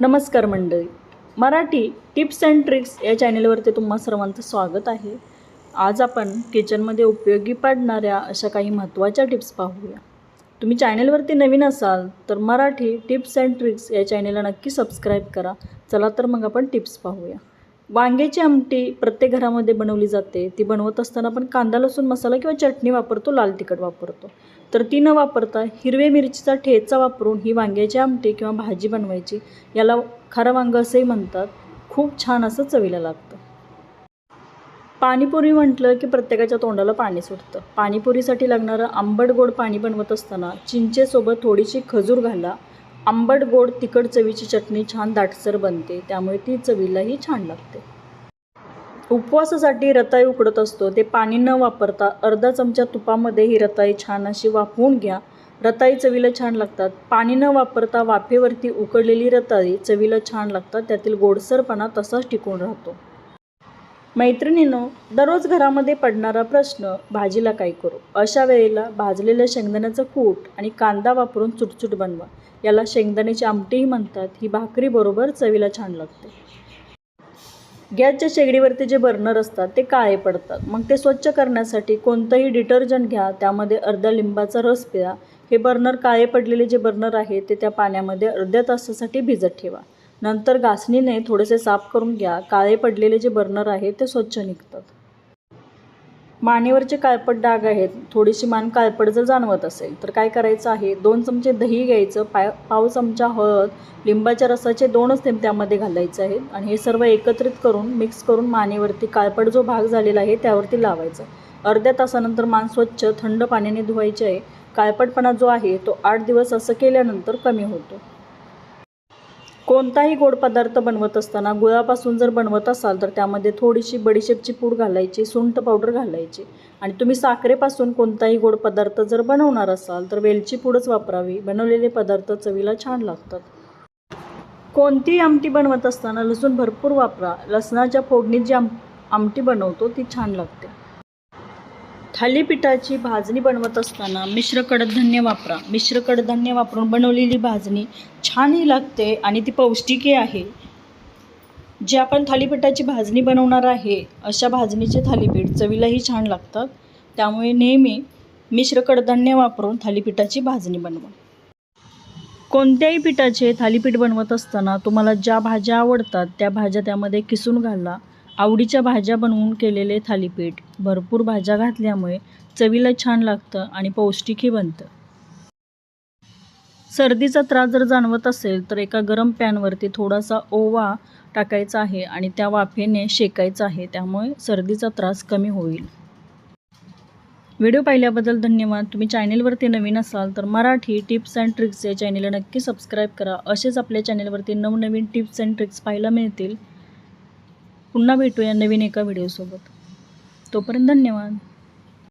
नमस्कार मंडळी. Marathi tips and tricks या चॅनेलवरती तुम्हा सर्वांचं स्वागत आहे. आज आपण किचनमध्ये उपयोगी पडणाऱ्या अशा काही महत्त्वाच्या टिप्स पाहूया. तुम्ही चॅनेलवरती नवीन असाल तर मराठी टिप्स अँड ट्रिक्स या चॅनेलला नक्की सबस्क्राईब करा. चला तर मग आपण टिप्स पाहूया. वांग्याची आमटी प्रत्येक घरामध्ये बनवली जाते. ती बनवत असताना आपण कांदा लसूण मसाला किंवा चटणी वापरतो लाल तिखट वापरतो. तर ती न वापरता हिरवे मिरचीचा ठेचा वापरून ही वांग्याची आमटी किंवा भाजी बनवायची. याला खारं वांगं असंही म्हणतात. खूप छान असं चवीला लागतं. पाणीपुरी म्हटलं की प्रत्येकाच्या तोंडाला पाणी सुटतं. पाणीपुरीसाठी लागणारं आंबट गोड पाणी बनवत असताना चिंचेसोबत थोडीशी खजूर घाला. आंबट गोड तिखट चवीची चटणी छान दाटसर बनते. त्यामुळे ती चवीलाही छान लागते. उपवासासाठी रताई उकडत असतो. ते पाणी न वापरता अर्धा चमचा तुपामध्ये ही रताई छान अशी वाफवून घ्या. रताई चवीला छान लागतात. पाणी न वापरता वाफेवरती उकडलेली रताई चवीला छान लागतात. त्यातील गोडसरपणा तसाच टिकून राहतो. मैत्रिणींनो दररोज घरामध्ये पडणारा प्रश्न भाजीला काय करू? अशा वेळेला भाजलेलं शेंगदाण्याचं कूट आणि कांदा वापरून चुटचुट बनवा. याला शेंगदाण्याची आमटीही म्हणतात. ही भाकरी बरोबर चवीला छान लागते. गॅसच्या शेगडीवरती जे बर्नर असतात ते काळे पडतात. मग ते स्वच्छ करण्यासाठी कोणतंही डिटर्जंट घ्या. त्यामध्ये अर्धा लिंबाचा रस प्या. हे बर्नर काळे पडलेले जे बर्नर आहे ते त्या पाण्यामध्ये अर्ध्या तासासाठी भिजत ठेवा. नंतर घासणीने थोडेसे साफ करून घ्या. काळे पडलेले जे बर्नर आहे ते स्वच्छ निघतात. मानेवरचे काळपट डाग आहेत. थोडीशी मान काळपट जर जाणवत असेल तर काय करायचं आहे? दोन चमचे दही घ्यायचं पाय पाव चमचा हळद लिंबाच्या रसाचे दोनच थेंब त्यामध्ये घालायचे आहेत आणि हे सर्व एकत्रित करून मिक्स करून मानेवरती काळपट जो भाग झालेला आहे त्यावरती लावायचा. अर्ध्या तासानंतर मान स्वच्छ थंड पाण्याने धुवायचे आहे. काळपटपणा जो आहे तो आठ दिवस असं केल्यानंतर कमी होतो. कोणताही गोड पदार्थ बनवत असताना गुळापासून जर बनवत असाल तर त्यामध्ये थोडीशी बडीशेपची पूड घालायची सुंठ पावडर घालायची. आणि तुम्ही साखरेपासून कोणताही गोड पदार्थ जर बनवणार असाल तर वेलची पूडच वापरावी. बनवलेले पदार्थ चवीला छान लागतात. कोणतीही आमटी बनवत असताना लसूण भरपूर वापरा. लसणाच्या फोडणीत जी आम आमटी बनवतो ती छान लागते. थालीपीठाची भाजणी बनवत असताना मिश्र कडधान्य वापरा. मिश्र कडधान्य वापरून बनवलेली भाजणी छानही लागते आणि ती पौष्टिकही आहे. जे आपण थालीपीठाची भाजणी बनवणार आहे अशा भाजणीचे थालीपीठ चवीलाही छान लागतात. त्यामुळे नेहमी मिश्र कडधान्य वापरून थालीपीठाची भाजणी बनवा. कोणत्याही पिठाचे थालीपीठ बनवत असताना तुम्हाला ज्या भाज्या आवडतात त्या भाज्या त्यामध्ये किसून घाला. आवडीच्या भाज्या बनवून केलेले थालीपीठ. भरपूर भाज्या घातल्यामुळे चवीला छान लागतं आणि पौष्टिकही बनतं. सर्दीचा त्रास जर जाणवत असेल तर एका गरम पॅनवरती थोडासा ओवा टाकायचा आहे आणि त्या वाफेने शेकायचा आहे. त्यामुळे सर्दीचा त्रास कमी होईल. व्हिडिओ पाहिल्याबद्दल धन्यवाद. तुम्ही चॅनेलवरती नवीन असाल तर मराठी टिप्स अँड ट्रिक्स या चॅनेलला नक्की सबस्क्राईब करा. असेच आपल्या चॅनेलवरती नवनवीन टिप्स अँड ट्रिक्स पाहायला मिळतील. पुन्हा भेटूया नवीन एका व्हिडिओसोबत तोपर्यंत धन्यवाद.